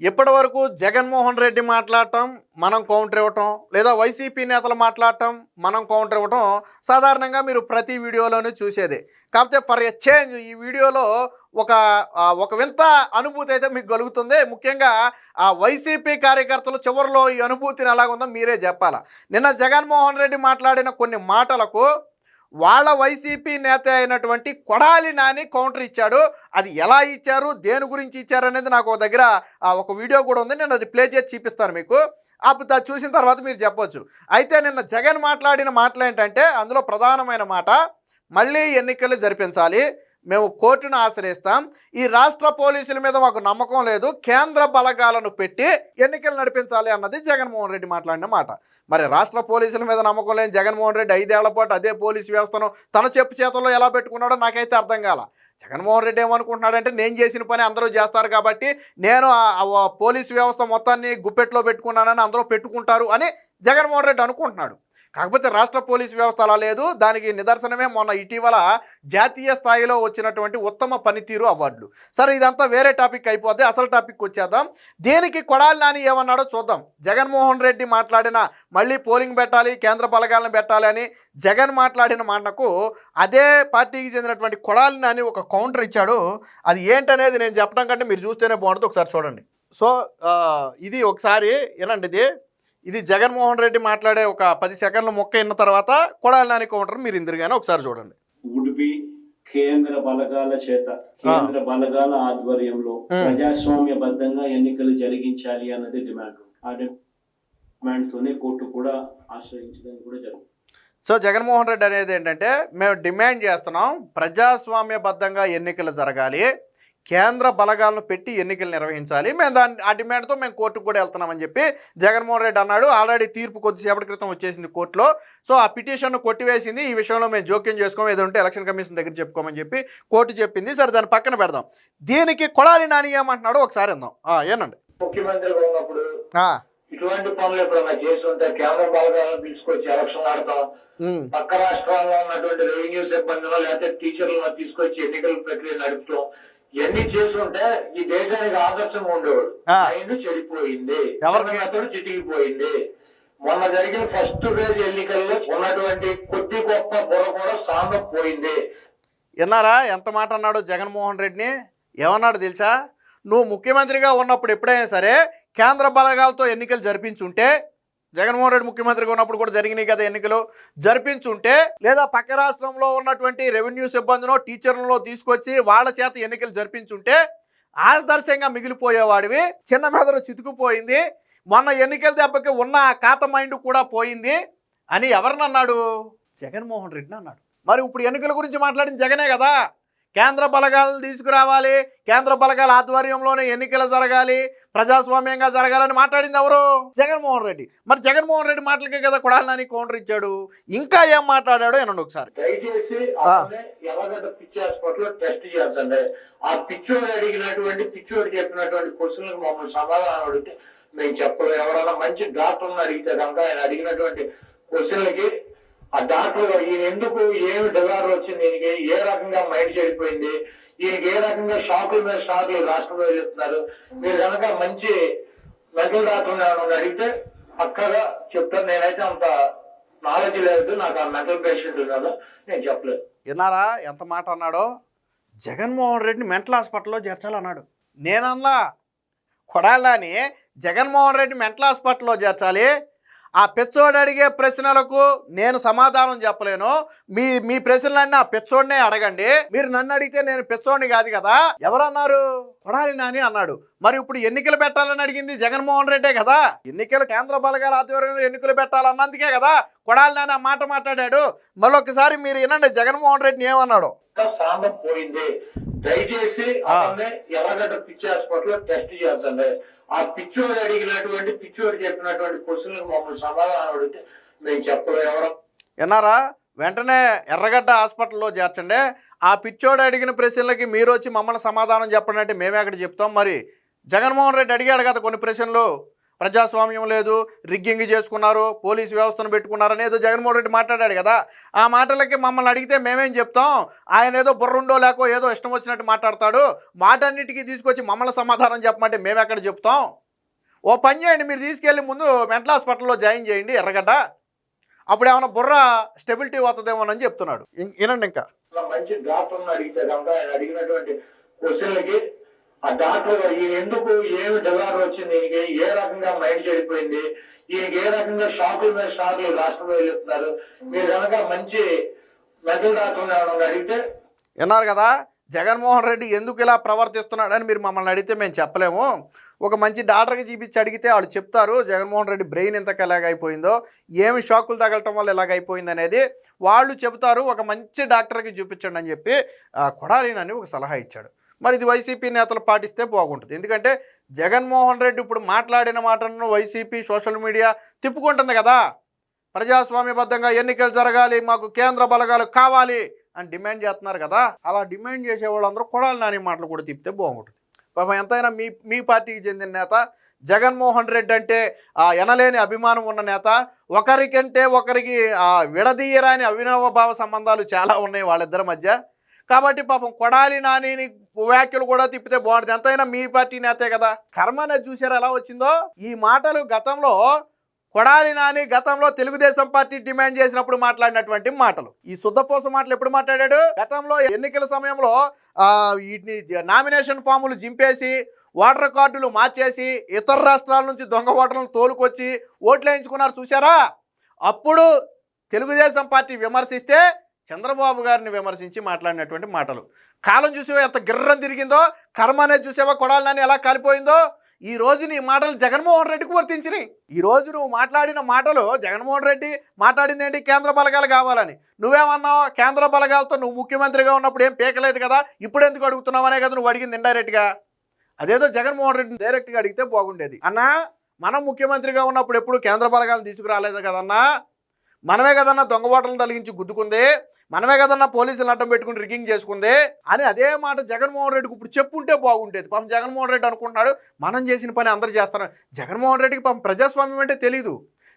ఇప్పటి వరకు జగన్మోహన్ రెడ్డి మాట్లాడటం మనం కౌంటర్ ఇవ్వటం లేదా వైసీపీ నేతలు మాట్లాడటం మనం కౌంటర్ ఇవ్వటం సాధారణంగా మీరు ప్రతి వీడియోలోనూ చూసేది. కాకపోతే ఫర్ ఎ చేంజ్ ఈ వీడియోలో ఒక ఒక వింత అనుభూతి అయితే మీకు కలుగుతుంది. ముఖ్యంగా ఆ వైసీపీ కార్యకర్తలు చివరిలో ఈ అనుభూతిని ఎలాగుందో మీరే చెప్పాలా. నిన్న జగన్మోహన్ రెడ్డి మాట్లాడిన కొన్ని మాటలకు వాళ్ళ వైసీపీ నేత అయినటువంటి కొడాలి నాని కౌంటర్ ఇచ్చాడు. అది ఎలా ఇచ్చారు? దేని గురించి ఇచ్చారు అనేది నాకు ఒక దగ్గర ఒక వీడియో కూడా ఉంది. నేను అది ప్లే చేసి చూపిస్తాను మీకు. అప్పుడు అది చూసిన తర్వాత మీరు చెప్పొచ్చు. అయితే నిన్న జగన్ మాట్లాడిన మాటలు ఏంటంటే అందులో ప్రధానమైన మాట మళ్ళీ ఎన్నికలు జరిపించాలి. మేము కోర్టును ఆశ్రయిస్తాం. ఈ రాష్ట్ర పోలీసుల మీద మాకు నమ్మకం లేదు. కేంద్ర బలగాలను పెట్టి ఎన్నికలు నడిపించాలి అన్నది జగన్మోహన్ రెడ్డి మాట్లాడిన మాట. మరి రాష్ట్ర పోలీసుల మీద నమ్మకం లేని జగన్మోహన్ రెడ్డి ఐదేళ్ళ పాటు అదే పోలీసు వ్యవస్థను తన చెప్పు చేతుల్లో ఎలా పెట్టుకున్నాడో నాకైతే అర్థం కాల. జగన్మోహన్ రెడ్డి ఏమనుకుంటున్నాడంటే నేను చేసిన పని అందరూ చేస్తారు కాబట్టి నేను ఆ- పోలీసు వ్యవస్థ మొత్తాన్ని గుప్పెట్లో పెట్టుకున్నానని అందరూ పెట్టుకుంటారు అని జగన్మోహన్ రెడ్డి అనుకుంటున్నాడు. కాకపోతే రాష్ట్ర పోలీసు వ్యవస్థ అలా లేదు. దానికి నిదర్శనమే మొన్న ఇటీవల జాతీయ స్థాయిలో వచ్చినటువంటి ఉత్తమ పనితీరు అవార్డులు. సరే ఇదంతా వేరే టాపిక్ అయిపోద్ది. అసలు టాపిక్ వచ్చేద్దాం. దీనికి కొడాలి నాని ఏమన్నాడో చూద్దాం. జగన్మోహన్ రెడ్డి మాట్లాడిన మళ్ళీ పోలింగ్ పెట్టాలి కేంద్ర బలగాలను పెట్టాలి అని జగన్ మాట్లాడిన మాటకు అదే పార్టీకి చెందినటువంటి కొడాలి నాని ఒక కౌంటర్ ఇచ్చాడు. అది ఏంటనేది నేను చెప్పడం కంటే మీరు చూస్తేనే బాగుంటుంది. ఒకసారి చూడండి. సో ఇది ఒకసారి వినండి ఇది. ఇది జగన్మోహన్ రెడ్డి మాట్లాడే ఒక పది సెకండ్ల మొక్క విన్న తర్వాత కొడాలి నాని కౌంటర్ మీరు ఇందిరిగానే ఒకసారి చూడండి. ఉడిపి కేంద్ర బలగాల చేత కేంద్ర బలగాల ఆధ్వర్యంలో ప్రజాస్వామ్యబద్ధంగా ఎన్నికలు జరిగించాలి అన్నది డిమాండ్. ఆ డిమాండ్ తోనే కోర్టు కూడా ఆశ్రయించడం కూడా జరుగుతుంది. సో జగన్మోహన్ రెడ్డి అనేది ఏంటంటే మేము డిమాండ్ చేస్తున్నాం ప్రజాస్వామ్యబద్ధంగా ఎన్నికలు జరగాలి కేంద్ర బలగాలను పెట్టి ఎన్నికలు నిర్వహించాలి. మేము దాని ఆ డిమాండ్తో మేము కోర్టుకు కూడా వెళ్తున్నామని చెప్పి జగన్మోహన్ రెడ్డి అన్నాడు. ఆల్రెడీ తీర్పు కొద్దిసేపటి క్రితం వచ్చేసింది కోర్టులో. సో ఆ పిటిషన్ను కొట్టివేసింది. ఈ విషయంలో మేము జోక్యం చేసుకోము. ఏదో ఉంటే ఎలక్షన్ కమిషన్ దగ్గర చెప్పుకోమని చెప్పి కోర్టు చెప్పింది. సరే దాన్ని పక్కన పెడదాం. దీనికి కొడాలి నాని ఏమంటున్నాడో ఒకసారి ఆ, ఏనండి ముఖ్యమంత్రిగా ఉన్నప్పుడు ఆ, ఇటువంటి పనులు ఎప్పుడైనా చేస్తుంటే కేంద్ర బలగాలను తీసుకొచ్చి ఎలక్షన్ ఆడతాం. పక్క రాష్ట్రాల్లో ఉన్నటువంటి రెవెన్యూ సిబ్బందిలో లేకపోతే టీచర్లను తీసుకొచ్చి ఎన్నికల ప్రక్రియ నడుపుతాం. ఇవన్నీ చేస్తుంటే ఈ దేశానికి ఆదర్శంగా ఉండేవాడు. ఆయన చెడిపోయింది? అతడు చిటికిపోయింది మొన్న జరిగిన ఫస్ట్ ఫేజ్ ఎన్నికల్లో ఉన్నటువంటి కొద్ది గొప్ప బుర్ర కూడా సాంగం పోయింది. విన్నారా? ఎంత మాట అన్నాడు జగన్మోహన్ రెడ్డిని? ఏమన్నాడు తెలుసా? నువ్వు ముఖ్యమంత్రిగా ఉన్నప్పుడు ఎప్పుడైనా సరే కేంద్ర బలగాలతో ఎన్నికలు జరిపించుంటే జగన్మోహన్ రెడ్డి ముఖ్యమంత్రిగా ఉన్నప్పుడు కూడా జరిగినాయి కదా ఎన్నికలు జరిపించుంటే లేదా పక్క రాష్ట్రంలో ఉన్నటువంటి రెవెన్యూ సిబ్బందినో టీచర్లలో తీసుకొచ్చి వాళ్ళ చేత ఎన్నికలు జరిపించుంటే ఆదర్శంగా మిగిలిపోయేవాడివి. చిన్న మెదడు చితుకుపోయింది. మొన్న ఎన్నికల దెబ్బకి ఉన్న ఖాత మైండ్ కూడా పోయింది అని ఎవరినన్నాడు జగన్మోహన్ రెడ్డిని అన్నాడు. మరి ఇప్పుడు ఎన్నికల గురించి మాట్లాడిన జగనే కదా. కేంద్ర బలగాలను తీసుకురావాలి. కేంద్ర బలగాల ఆధ్వర్యంలోనే ఎన్నికలు జరగాలి. ప్రజాస్వామ్యంగా జరగాలని మాట్లాడింది ఎవరు? జగన్మోహన్ రెడ్డి. మరి జగన్మోహన్ రెడ్డి మాటలకే కదా కొడాలి నాని కౌంటర్ ఇచ్చాడు. ఇంకా ఏం మాట్లాడాడో వినండి ఒకసారి. దయచేసి ఆ. పిచ్చోడు అడిగినటువంటి పిచ్చోడు చెప్పినటువంటి క్వశ్చన్లకు మమ్మల్ని సమాధానం అడిగితే మేము చెప్పలేము. ఎవరైనా మంచి డాక్టర్ని అడిగితే కనుక ఆయన అడిగినటువంటి క్వశ్చన్లకి ఆ డాక్టర్ ఈయన ఎందుకు ఏమి డిజార్డర్ వచ్చింది ఈయనకి ఏ రకంగా మైండ్ చెడిపోయింది? ఈయనకి ఏ రకంగా షాకుల మీద షాకులు రాష్ట్రంలో చెప్తున్నారు? మీరు కనుక మంచి మెంటల్ డాక్టర్ అడిగితే పక్కగా చెప్తాను నేనైతే అంత నాలెడ్జ్ లేదు. నాకు ఆ మెంటల్ పేషెంట్ కదా నేను చెప్పలేదు. విన్నారా? ఎంత మాట అన్నాడో? జగన్మోహన్ రెడ్డిని మెంటల్ హాస్పిటల్లో చేర్చాలన్నాడు. నేనన్నా కొడాలని జగన్మోహన్ రెడ్డి మెంటల్ హాస్పిటల్లో చేర్చాలి. ఆ పెచ్చోడు అడిగే ప్రశ్నలకు నేను సమాధానం చెప్పలేను. మీ మీ ప్రశ్నలన్నీ ఆ పెచ్చోడినే అడగండి. మీరు నన్ను అడిగితే నేను పెచ్చోడిని కాదు కదా. ఎవరన్నారు? కొడాలి నాని అన్నాడు. మరి ఇప్పుడు ఎన్నికలు పెట్టాలని అడిగింది జగన్మోహన్ రెడ్డే కదా. ఎన్నికలు కేంద్ర బలగాల ఆధ్వర్యంలో ఎన్నికలు పెట్టాలన్నందుకే కదా కొడాలి నాని ఆ మాట మాట్లాడాడు. మళ్ళొకసారి మీరు వినండి జగన్మోహన్ రెడ్డిని ఏమన్నాడు? దయచేసి టెస్ట్ చేద్దండి ఆ పిచ్చోడు అడిగినటువంటి పిచ్చోడు చెప్పినటువంటి క్వశ్చన్లకు మమ్మల్ని సమాధానం అడిగితే మేము చెప్పలేము ఎవరో? విన్నారా? వెంటనే ఎర్రగడ్డ హాస్పిటల్లో చేర్చండి. ఆ పిచ్చోడు అడిగిన ప్రశ్నలకి మీరు వచ్చి మమ్మల్ని సమాధానం చెప్పండి అంటే మేమే అక్కడ చెప్తాం. మరి జగన్మోహన్ రెడ్డి అడిగాడు కదా కొన్ని ప్రశ్నలు. ప్రజాస్వామ్యం లేదు రిగ్గింగ్ చేసుకున్నారు పోలీసు వ్యవస్థను పెట్టుకున్నారని ఏదో జగన్మోహన్ రెడ్డి మాట్లాడాడు కదా. ఆ మాటలకి మమ్మల్ని అడిగితే మేమేం చెప్తాం? ఆయన ఏదో బుర్రుండో లేకో ఏదో ఇష్టం వచ్చినట్టు మాట్లాడతాడు. మాటన్నిటికీ తీసుకొచ్చి మమ్మల్ని సమాధానం చెప్పమంటే మేము ఎక్కడ చెప్తాం? ఓ పని చేయండి మీరు తీసుకెళ్ళి ముందు మెంటల్ హాస్పిటల్లో జాయిన్ చేయండి ఎర్రగడ్డ. అప్పుడు ఏమైనా బుర్ర స్టెబిలిటీ అవుతుందేమోనని చెప్తున్నాడు. వినండి ఇంకా. మంచి డాక్టర్ అడిగితే కనుక ఆయన అడిగినటువంటి క్వశ్చన్లకి ఆ డాక్టర్ గారు ఈయన ఎందుకు ఏమి డిజార్డర్ వచ్చింది? ఈయనకి ఏ రకంగా మైండ్ చెడిపోయింది? ఈయనకి ఏ రకంగా షాకుల మీద షాకులు రాష్ట్రంలో వెళ్ళిస్తున్నారు మీరు కనుక మంచి మెదడు డాక్టర్ అడిగితే విన్నారు కదా? జగన్మోహన్ రెడ్డి ఎందుకు ఇలా ప్రవర్తిస్తున్నాడని మీరు మమ్మల్ని అడిగితే మేము చెప్పలేము. ఒక మంచి డాక్టర్కి చూపించి అడిగితే వాళ్ళు చెప్తారు జగన్మోహన్ రెడ్డి బ్రెయిన్ ఎంత ఎలాగైపోయిందో ఏమి షాకులు తగలటం వల్ల ఎలాగైపోయింది అనేది వాళ్ళు చెబుతారు. ఒక మంచి డాక్టర్కి చూపించండి అని చెప్పి కొడాలి కొడాలినని ఒక సలహా ఇచ్చాడు. మరి ఇది వైసీపీ నేతలు పాటిస్తే బాగుంటుంది. ఎందుకంటే జగన్మోహన్ రెడ్డి ఇప్పుడు మాట్లాడిన మాటలను వైసీపీ సోషల్ మీడియా తిప్పుకుంటుంది కదా. ప్రజాస్వామ్యబద్ధంగా ఎన్నికలు జరగాలి మాకు కేంద్ర బలగాలు కావాలి అని డిమాండ్ చేస్తున్నారు కదా. అలా డిమాండ్ చేసే వాళ్ళందరూ కొడాలి నాని మాటలు కూడా తిప్పితే బాగుంటుంది. పాపం ఎంతైనా మీ మీ పార్టీకి చెందిన నేత జగన్మోహన్ రెడ్డి అంటే ఆ ఎనలేని అభిమానం ఉన్న నేత ఒకరికంటే ఒకరికి ఆ విడదీయరాని అవినవ భావ సంబంధాలు చాలా ఉన్నాయి వాళ్ళిద్దరి మధ్య. కాబట్టి పాపం కొడాలి నానిని వ్యాఖ్యలు కూడా తిప్పితే బాగుంటుంది. ఎంతైనా మీ పార్టీ నేతే కదా. కర్మ అనేది చూసారా ఎలా వచ్చిందో? ఈ మాటలు గతంలో కొడాలి నాని గతంలో తెలుగుదేశం పార్టీ డిమాండ్ చేసినప్పుడు మాట్లాడినటువంటి మాటలు. ఈ శుద్ధపోస మాటలు ఎప్పుడు మాట్లాడాడు? గతంలో ఎన్నికల సమయంలో వీటిని నామినేషన్ ఫాములు జింపేసి ఓటర్ కార్డులు మార్చేసి ఇతర రాష్ట్రాల నుంచి దొంగ ఓటర్లను తోలుకొచ్చి ఓట్లు వేయించుకున్నారు చూసారా అప్పుడు తెలుగుదేశం పార్టీ విమర్శిస్తే చంద్రబాబు గారిని విమర్శించి మాట్లాడినటువంటి మాటలు. కాలం చూసేవా ఎంత గిర్రం తిరిగిందో కర్మ అనేది చూసేవా కొడాలని ఎలా కాలిపోయిందో? ఈ రోజు నీ మాటలు జగన్మోహన్ రెడ్డికి వర్తించినాయి. ఈ రోజు నువ్వు మాట్లాడిన మాటలు జగన్మోహన్ రెడ్డి మాట్లాడింది ఏంటి? కేంద్ర బలగాలు కావాలని. నువ్వేమన్నావు? కేంద్ర బలగాలతో నువ్వు ముఖ్యమంత్రిగా ఉన్నప్పుడు ఏం పీకలేదు కదా? ఇప్పుడు ఎందుకు అడుగుతున్నావు అనే కదా నువ్వు అడిగింది ఇండైరెక్ట్గా. అదేదో జగన్మోహన్ రెడ్డిని డైరెక్ట్గా అడిగితే బాగుండేది. అన్నా మనం ముఖ్యమంత్రిగా ఉన్నప్పుడు ఎప్పుడు కేంద్ర బలగాలను తీసుకురాలేదు కదన్నా? మనమే కదన్నా దొంగ తలిగించి గుద్దుకుందే గుద్దుకుంది మనమే కదన్నా పోలీసులు అడ్డం పెట్టుకుని రిగింగ్ చేసుకుంది అని అదే మాట జగన్మోహన్ రెడ్డికి ఇప్పుడు చెప్పుంటే బాగుండేది. పాపం జగన్మోహన్ రెడ్డి అనుకుంటున్నాడు మనం చేసిన పని అందరు చేస్తారు జగన్మోహన్ రెడ్డికి పాపం ప్రజాస్వామ్యం అంటే తెలీదు.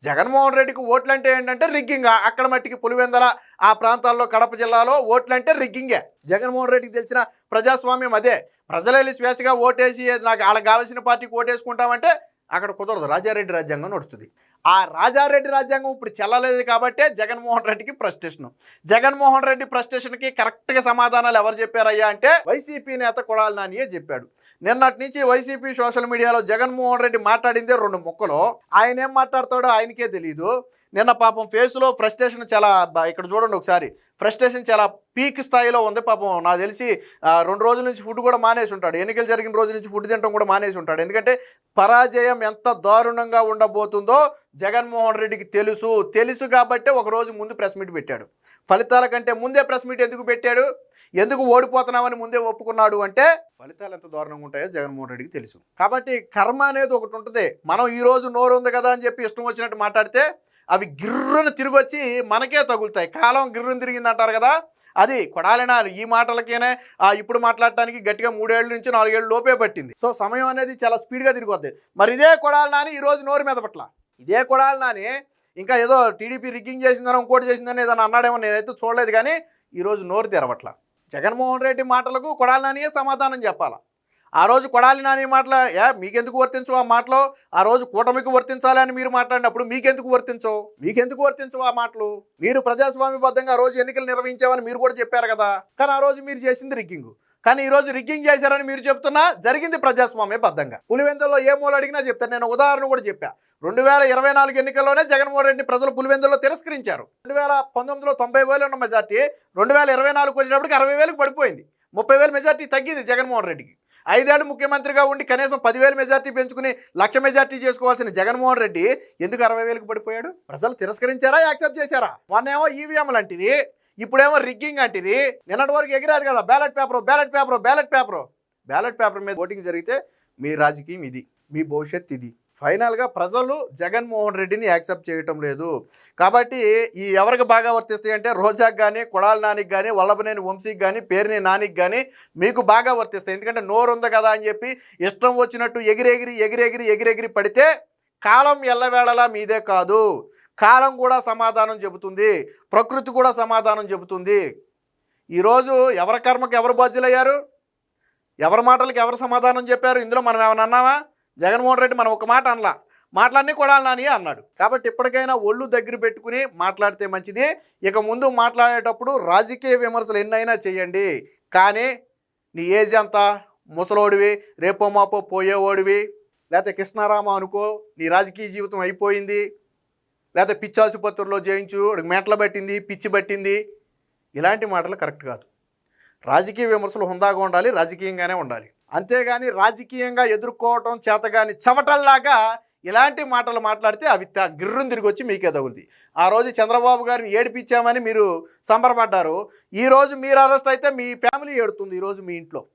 జగన్మోహన్ రెడ్డికి ఓట్లు అంటే ఏంటంటే రిగ్గింగ్. అక్కడ మట్టికి పులివెందల ఆ ప్రాంతాల్లో కడప జిల్లాలో ఓట్లు అంటే రిగ్గింగే. జగన్మోహన్ రెడ్డికి తెలిసిన ప్రజాస్వామ్యం అదే. ప్రజలు స్వేచ్ఛగా ఓటేసి నాకు వాళ్ళకి కావాల్సిన పార్టీకి ఓటేసుకుంటామంటే అక్కడ కుదరదు. రాజారెడ్డి రాజ్యాంగం నడుస్తుంది. ఆ రాజారెడ్డి రాజ్యాంగం ఇప్పుడు చెల్లలేదు కాబట్టే జగన్మోహన్ రెడ్డికి ప్రస్టేషన్ జగన్మోహన్ రెడ్డి ప్రస్టేషన్కి కరెక్ట్గా సమాధానాలు ఎవరు చెప్పారయ్యా అంటే వైసీపీ నేత కొడాలి నానియే చెప్పాడు. నిన్నటి నుంచి వైసీపీ సోషల్ మీడియాలో జగన్మోహన్ రెడ్డి మాట్లాడిందే రెండు మొక్కలు. ఆయన ఏం మాట్లాడతాడో ఆయనకే తెలియదు నిన్న పాపం ఫేస్లో ఫ్రస్ట్రేషన్ చాలా ఇక్కడ చూడండి ఒకసారి. ఫ్రస్ట్రేషన్ చాలా పీక్ స్థాయిలో ఉంది పాపం. నాకు తెలిసి రెండు రోజుల నుంచి ఫుడ్ కూడా మానేసి ఉంటాడు. ఎన్నికలు జరిగిన రోజు నుంచి ఫుడ్ తినడం కూడా మానేసి ఉంటాడు. ఎందుకంటే పరాజయం ఎంత దారుణంగా ఉండబోతుందో జగన్మోహన్ రెడ్డికి తెలుసు. తెలుసు కాబట్టే ఒకరోజు ముందు ప్రెస్ మీట్ పెట్టాడు. ఫలితాల కంటే ముందే ప్రెస్ మీట్ ఎందుకు పెట్టాడు? ఎందుకు ఓడిపోతున్నామని ముందే ఒప్పుకున్నాడు అంటే ఫలితాలు ఎంత దారుణంగా ఉంటాయో జగన్మోహన్ రెడ్డికి తెలుసు. కాబట్టి కర్మ అనేది ఒకటి ఉంటుంది. మనం ఈరోజు నోరు ఉంది కదా అని చెప్పి ఇష్టం వచ్చినట్టు మాట్లాడితే అవి గిర్రును తిరిగి వచ్చి మనకే తగులుతాయి. కాలం గిర్రను తిరిగింది అంటారు కదా? అది కొడాలినా ఈ మాటలకేనే ఆ, ఇప్పుడు మాట్లాడటానికి గట్టిగా మూడేళ్ళ నుంచి నాలుగేళ్ళు లోపే పట్టింది. సో సమయం అనేది చాలా స్పీడ్గా తిరిగిపోద్ది మరి ఇదే కొడాలనా నాని ఈరోజు నోరు మీద పట్ల. ఇదే కొడాలి నాని. ఇంకా ఏదో టీడీపీ రిగ్గింగ్ చేసిందని ఇంకోటి చేసిందని ఏదైనా అన్నాడేమో నేనైతే చూడలేదు కానీ ఈరోజు నోరు తెరవట్ల. జగన్మోహన్ రెడ్డి మాటలకు కొడాలి నానియే సమాధానం చెప్పాలా. ఆ రోజు కొడాలి నాని మాటల యా మీకెందుకు వర్తించవు ఆ మాటలు? ఆ రోజు కూటమికి వర్తించాలి అని మీరు మాట్లాడినప్పుడు మీకెందుకు వర్తించవు? మీకెందుకు వర్తించవు ఆ మాటలు? మీరు ప్రజాస్వామ్యబద్ధంగా ఆ రోజు ఎన్నికలు నిర్వహించామని మీరు కూడా చెప్పారు కదా. కానీ ఆ రోజు మీరు చేసింది రిగ్గింగ్. కానీ ఈరోజు రిగ్గింగ్ చేశారని మీరు చెప్తున్నా జరిగింది ప్రజాస్వామ్యబద్ధంగా పులివెందుల్లో ఏ మూల అడిగినా చెప్తాను నేను ఉదాహరణ కూడా చెప్పా. రెండు వేల ఇరవై నాలుగు ఎన్నికల్లోనే జగన్మోహన్ రెడ్డి ప్రజలు పులివెందుల్లో తిరస్కరించారు. రెండు వేల పంతొమ్మిదిలో తొంభై వేలు ఉన్న మెజార్టీ రెండు వేల ఇరవై నాలుగు వచ్చేటప్పటికి అరవై వేలకు పడిపోయింది. ముప్పై వేల మెజార్టీ తగ్గింది జగన్మోహన్ రెడ్డికి. ఐదేళ్ళు ముఖ్యమంత్రిగా ఉండి కనీసం పదివేల మెజార్టీ పెంచుకుని లక్ష మెజార్టీ చేసుకోవాల్సిన జగన్మోహన్ రెడ్డి ఎందుకు అరవై వేలకు పడిపోయాడు? ప్రజలు తిరస్కరించారా? యాక్సెప్ట్ చేశారా? మొన్నేమో ఈవీఎంలు లాంటివి ఇప్పుడేమో రిగ్గింగ్ అంటిది. నిన్నటి వరకు ఎగిరాదు కదా. Ballot paper ballot paper ballot paper ballot paper మీద ఓటింగ్ జరిగితే మీ రాజకీయం ఇది మీ భవిష్యత్ ఇది. ఫైనల్గా ప్రజలు జగన్మోహన్ రెడ్డిని యాక్సెప్ట్ చేయటం లేదు. కాబట్టి ఈ ఎవరికి బాగా వర్తిస్తాయి అంటే రోజాకి కానీ కొడాల నానికి కానీ వల్లభనేని వంశీకి కానీ పేరుని నానికి కానీ మీకు బాగా వర్తిస్తాయి. ఎందుకంటే నోరు ఉంది కదా అని చెప్పి ఇష్టం వచ్చినట్టు ఎగిరెగిరి ఎగిరెగిరి ఎగిరెగిరి పడితే కాలం ఎల్లవేళలా మీదే కాదు. కాలం కూడా సమాధానం చెబుతుంది. ప్రకృతి కూడా సమాధానం చెబుతుంది. ఈరోజు ఎవరి కర్మకు ఎవరు బాధ్యులయ్యారు? ఎవరి మాటలకు ఎవరు సమాధానం చెప్పారు? ఇందులో మనం ఏమైనా అన్నావా? జగన్మోహన్ రెడ్డి మనం ఒక మాట అనలా. మాటలన్నీ కూడా నాని అన్నాడు. కాబట్టి ఇప్పటికైనా ఒళ్ళు దగ్గర పెట్టుకుని మాట్లాడితే మంచిది. ఇక ముందు మాట్లాడేటప్పుడు రాజకీయ విమర్శలు ఎన్నైనా చేయండి. కానీ నీ ఏజ్ ఎంత? ముసలోడివి రేపో మాపో పోయేవాడివి. లేకపోతే కృష్ణారామ అనుకో నీ రాజకీయ జీవితం అయిపోయింది. లేకపోతే పిచ్చి ఆసుపత్రిలో జయించు మెట్ల పట్టింది పిచ్చి పట్టింది. ఇలాంటి మాటలు కరెక్ట్ కాదు. రాజకీయ విమర్శలు హుందాగా ఉండాలి రాజకీయంగానే ఉండాలి. అంతేగాని రాజకీయంగా ఎదుర్కోవటం చేతగాని చెమటల్లాగా ఇలాంటి మాటలు మాట్లాడితే అవి త- గిర్రం తిరిగి వచ్చి మీకే తగులుతాయి. ఆ రోజు చంద్రబాబు గారిని ఏడిపించామని మీరు సంబరపడ్డారు. ఈరోజు మీరు అరెస్ట్ అయితే మీ ఫ్యామిలీ ఏడుతుంది ఈరోజు మీ ఇంట్లో.